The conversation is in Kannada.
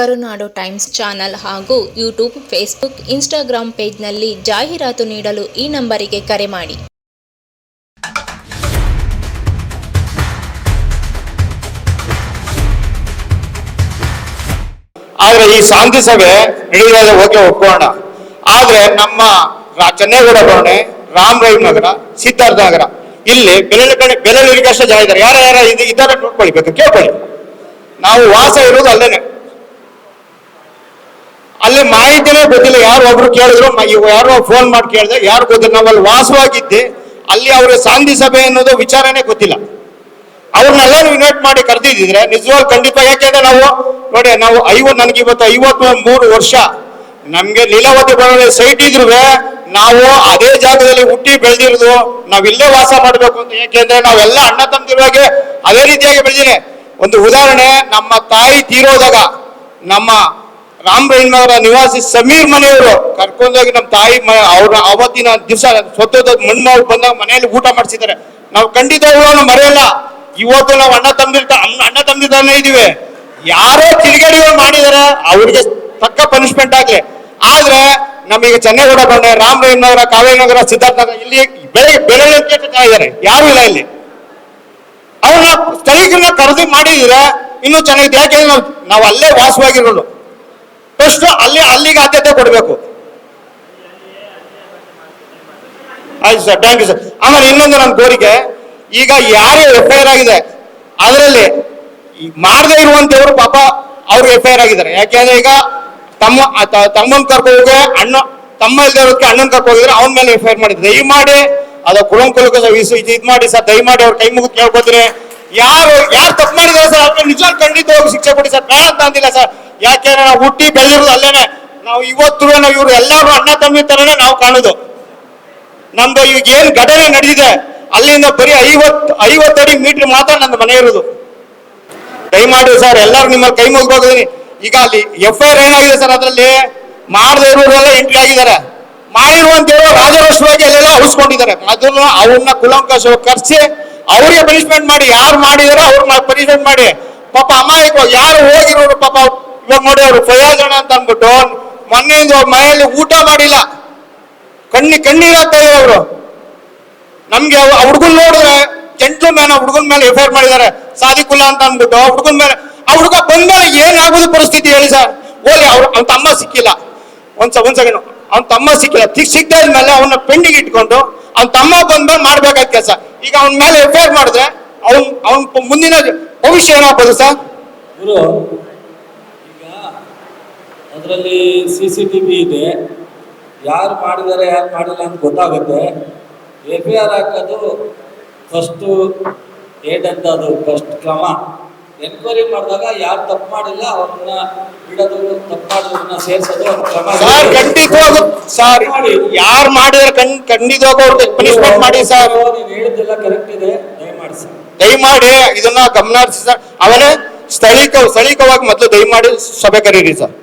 ಕರುನಾಡು ಟೈಮ್ಸ್ ಚಾನಲ್ ಹಾಗೂ ಯೂಟ್ಯೂಬ್, ಫೇಸ್ಬುಕ್ ಇನ್ಸ್ಟಾಗ್ರಾಂ ಪೇಜ್ನಲ್ಲಿ ಜಾಹೀರಾತು ನೀಡಲು ಈ ನಂಬರಿಗೆ ಕರೆ ಮಾಡಿ. ಆದ್ರೆ ಈ ಶಾಂತಿ ಸಭೆ ನಡೆಯುವಾಗ ಓಕೆ ಒಪ್ಕೋಣ ಆದ್ರೆ ನಮ್ಮ ಚೆನ್ನೇಗೌಡ ಬರೋಣೆ ರೈ ನಗರ, ಸಿದ್ಧಾರ್ಥ ನಗರ, ಇಲ್ಲಿ ಬೆಲೆ ಅಷ್ಟೇ ಜನ ಇದ್ದಾರೆ. ಯಾರ ಯಾರ ಇದು ಇದ್ದಾರೆ ನೋಡ್ಕೊಳ್ಳಿ ಕೇಳ್ಕೊಳ್ಳಿ. ನಾವು ವಾಸ ಇರೋದು ಅಲ್ಲೇನೆ. ಅಲ್ಲಿ ಮಾಹಿತಿನೇ ಗೊತ್ತಿಲ್ಲ. ಯಾರು ಒಬ್ರು ಕೇಳಿದ್ರು ಯಾರೋ ಫೋನ್ ಮಾಡಿ ಕೇಳಿದೆ. ಯಾರು ಗೊತ್ತಿಲ್ಲ. ನಾವಲ್ಲಿ ವಾಸವಾಗಿದ್ದೆ. ಅಲ್ಲಿ ಅವರ ಶಾಂತಿ ಸಭೆ ಅನ್ನೋದು ವಿಚಾರನೇ ಗೊತ್ತಿಲ್ಲ. ಅವ್ರನ್ನೆಲ್ಲರೂ ಇನ್ವೈಟ್ ಮಾಡಿ ಕರೆದಿದ್ರೆ ನಿಜವಾಗ್ ಖಂಡಿತ ಯಾಕೆಂದ್ರೆ ನಾವು, ನೋಡಿ, ನಾವು ಐವತ್ ನನ್ಗೆ ಇವತ್ತು ಐವತ್ ಮೂರು ವರ್ಷ, ನಮ್ಗೆ ಲೀಲಾವತಿ ಬರೋ ಸೈಟ್ ಇದ್ರು ನಾವು ಅದೇ ಜಾಗದಲ್ಲಿ ಹುಟ್ಟಿ ಬೆಳೆದಿರೋದು, ನಾವ್ ಇಲ್ಲೇ ವಾಸ ಮಾಡ್ಬೇಕು ಅಂತ ಯಾಕೆಂದ್ರೆ ನಾವೆಲ್ಲ ಅಣ್ಣ ತಂದಿರುವಾಗೆ ಅದೇ ರೀತಿಯಾಗಿ ಬೆಳೆದಿದೆ. ಒಂದು ಉದಾಹರಣೆ, ನಮ್ಮ ತಾಯಿ ತೀರೋದಾಗ, ನಮ್ಮ ರಾಮರೈನವರ ನಿವಾಸಿ ಸಮೀರ್ ಮನೆಯವರು ಕರ್ಕೊಂಡೋಗಿ ನಮ್ಮ ತಾಯಿ ಅವ್ರ ಅವತ್ತಿನ ದಿವಸ ಸ್ವತಃ ಮಣ್ಣು ಬಂದಾಗ ಮನೆಯಲ್ಲಿ ಊಟ ಮಾಡಿಸಿದ್ದಾರೆ. ನಾವು ಖಂಡಿತವಾಗ್ಲೂ ಮರೆಯಲ್ಲ. ಇವತ್ತು ನಾವು ಅಣ್ಣ ತಮ್ಮದಿರ್ತ ಅಣ್ಣ ತಂದಿದ್ದಾನೆ ಇದೀವಿ ಯಾರೋ ಕಿಡಿಗೇಡಿಗಳು ಮಾಡಿದಾರೆ ಅವ್ರಿಗೆ ತಕ್ಕ ಪನಿಷ್ಮೆಂಟ್ ಆಗ್ಲಿ. ಆದ್ರೆ ನಮಗೆ ಚೆನ್ನೇಗೌಡ ಬಂಡೆ ರಾಮರೈನವರ ಕಾವೇರಿನಗರ ಸಿದ್ಧಾರ್ಥ ನಗರ ಇಲ್ಲಿ ಬೆಳೆ ಬೆಳೆ ಜನ ಇದ್ದಾರೆ. ಯಾರು ಇಲ್ಲ ಇಲ್ಲಿ. ಅವ್ರನ್ನ ಸ್ಥಳೀಯರನ್ನ ಕರೆದು ಮಾಡಿದ್ರೆ ಇನ್ನೂ ಚೆನ್ನಾಗಿದೆ. ಯಾಕೆಂದ್ರೆ ನಾವು ನಾವು ಅಲ್ಲೇ ವಾಸವಾಗಿರೋದು. ಫಸ್ಟ್ ಅಲ್ಲಿ ಅಲ್ಲಿಗೆ ಆದ್ಯತೆ ಕೊಡಬೇಕು. ಆಯ್ತು ಸರ್ ಥ್ಯಾಂಕ್ ಯು ಸರ್. ಆಮೇಲೆ ಇನ್ನೊಂದು ನನ್ನ ಕೋರಿಕೆ, ಈಗ ಯಾರೇ ಎಫ್ ಐ ಆರ್ ಆಗಿದೆ, ಅದರಲ್ಲಿ ಮಾಡದೇ ಇರುವಂತವ್ರು ಪಾಪ ಅವ್ರು ಎಫ್ ಐ ಆರ್ ಆಗಿದ್ದಾರೆ. ಯಾಕೆಂದ್ರೆ ಈಗ ತಮ್ಮ ತಮ್ಮನ್ ಕರ್ಕೊ ಹೋಗಿ ಅಣ್ಣ, ತಮ್ಮ ಇಲ್ದಿರೋದಕ್ಕೆ ಅಣ್ಣನ್ ಕರ್ಕೊ ಹೋಗಿದ್ರೆ ಅವನ ಮೇಲೆ ಎಫ್ ಐ ಆರ್ ಮಾಡಿ ದಯಮಾಡಿ ಅದು ಕುಲಂಕುಲಕ ಇದು ಮಾಡಿ ಸರ್, ದಯಮಾಡಿ ಅವ್ರ ಕೈ ಮುಗಿದು ಕೇಳ್ಕೊತೀನಿ. ಯಾರು ಯಾರು ತಪ್ಪು ಮಾಡಿದಾರೆ ಸರ್ ಅವ್ರಿಗೆ ನಿಜ ಖಂಡಿತವಾಗಿ ಶಿಕ್ಷೆ ಕೊಡಿ ಸರ್ ಬೇಡ ಅಂತ ಅಂದಿಲ್ಲ ಸರ್. ಯಾಕೆಂದ್ರೆ ನಾವು ಹುಟ್ಟಿ ಬೆಳೆದಿರೋದು ಅಲ್ಲೇನೆ. ನಾವು ಇವತ್ತು ನಾವು ಇವರು ಎಲ್ಲರೂ ಅಣ್ಣ ತಮ್ಮಿ ತರನೇ ನಾವು ಕಾಣೋದು. ನಮ್ದು ಈಗ ಏನ್ ಘಟನೆ ನಡೆದಿದೆ, ಅಲ್ಲಿಂದ ಬರೀ ಐವತ್ ಐವತ್ತಡಿ ಮೀಟರ್ ಮಾತ್ರ ನನ್ನ ಮನೆ ಇರೋದು. ದಯಮಾಡಿ ಸರ್, ಎಲ್ಲರೂ ನಿಮ್ಮ ಕೈ ಮುಗಿದೋಗಿದ್ದೀನಿ ಈಗ ಅಲ್ಲಿ ಎಫ್ ಐ ಆರ್ ಏನಾಗಿದೆ ಸರ್ ಅದರಲ್ಲಿ? ಮಾಡದೇ ಇರೋರೆಲ್ಲ ಎಂಟ್ರಿ ಆಗಿದ್ದಾರೆ. ಮಾಡಿರುವಂತೇಳಿ ರಾಜರೋಷವಾಗಿ ಅಲ್ಲೆಲ್ಲ ಉಳಿಸ್ಕೊಂಡಿದ್ದಾರೆ. ಅದನ್ನು ಅವ್ರನ್ನ ಕುಲಂಕಷ ಕರ್ಸಿ ಅವ್ರಿಗೆ ಪನಿಷ್ಮೆಂಟ್ ಮಾಡಿ. ಯಾರು ಮಾಡಿದಾರೋ ಅವ್ರನ್ನ ಪನಿಷ್ಮೆಂಟ್ ಮಾಡಿ. ಪಾಪ ಅಮಾಯಕ ಯಾರು ಹೋಗಿರೋರು ಪಾಪ ಇವಾಗ ನೋಡಿ ಅವರು ಪ್ರಯೋಜನ ಅಂತ ಅಂದ್ಬಿಟ್ಟು ಮೊನ್ನೆಯಿಂದ ಮನೆಯಲ್ಲಿ ಊಟ ಮಾಡಿಲ್ಲ. ಕಣ್ಣಿ ಕಣ್ಣೀರಾಗ್ತಾ ಅವರು. ನಮ್ಗೆ ಹುಡುಗನ್ ನೋಡಿದ್ರೆ ಕೆಂಟು ಮ್ಯಾನ್ ಹುಡುಗನ ಮೇಲೆ ಎಫೋರ್ಟ್ ಮಾಡಿದ್ದಾರೆ. ಸಾದಿಕುಲ್ಲ ಅಂತ ಅಂದ್ಬಿಟ್ಟು ಹುಡುಗನ ಮೇಲೆ ಆ ಹುಡುಗ ಬಂದ್ಮೇಲೆ ಏನಾಗೋದು ಪರಿಸ್ಥಿತಿ ಹೇಳಿ ಸರ್? ಓಲಿ ಅವ್ರು ಅವ್ನ ತಮ್ಮ ಸಿಕ್ಕಿಲ್ಲ. ಒಂದ್ ಸ- ಒಂದ್ ಸೆಕೆಂಡ್. ಅವ್ನ ತಮ್ಮ ಸಿಕ್ಕಿಲ್ಲ. ಸಿಕ್ಕಿದ ಇದ್ಮೇಲೆ ಅವನ್ನ ಪೆಂಡಿಗೆ ಇಟ್ಕೊಂಡು ಅವ್ನ ತಮ್ಮ ಬಂದ್ಮೇಲೆ ಮಾಡ್ಬೇಕಾದ ಕೆಲಸ. ಈಗ ಅವನ ಮೇಲೆ ಎಫೈರ್ ಮಾಡಿದ್ರೆ ಅವ್ನ್ ಅವ್ನ ಮುಂದಿನ ಭವಿಷ್ಯ ಏನಾಗ್ಬೋದು ಸರ್? ಅದರಲ್ಲಿ ಸಿ ಸಿ ಟಿ ವಿ ಇದೆ. ಯಾರು ಮಾಡಿದ್ದಾರೆ ಯಾರು ಮಾಡಿಲ್ಲ ಅಂತ ಗೊತ್ತಾಗುತ್ತೆ. ಎಫ್ ಐ ಆರ್ ಹಾಕೋದು ಫಸ್ಟು ಏಟ್ ಅಂತ ಅದು ಫಸ್ಟ್ ಕ್ರಮ. ಎನ್ಕ್ವೈರಿ ಮಾಡಿದಾಗ ಯಾರು ತಪ್ಪು ಮಾಡಿಲ್ಲ ಅವ್ರನ್ನ ಬಿಡೋದು ತಪ್ಪು ಮಾಡಿದ್ರನ್ನ ಸೇರಿಸೋದು ಸರ್ ಖಂಡಿತವಾಗೂ ಸರ್ ಯಾರು ಮಾಡಿದ್ರೆ ಕಣ್ಣು ಖಂಡಿತವಾಗೂ ಅವ್ರಿಗೆ ಪನಿಷ್ಮೆಂಟ್ ಮಾಡಿ ಸರ್ ನೀನು ಹೇಳಿದ್ದೆಲ್ಲ ಕರೆಕ್ಟ್ ಇದೆ. ದಯಮಾಡಿ ಸರ್ ದಯಮಾಡಿ ಇದನ್ನ ಗಮನ ಹರಿಸಿ ಸರ್ ಅವನೇ ಸ್ಥಳೀಕ ಸ್ಥಳೀಕವಾಗಿ ಮೊದಲು ದಯಮಾಡಿ ಸಭೆ ಕರೀರಿ ಸರ್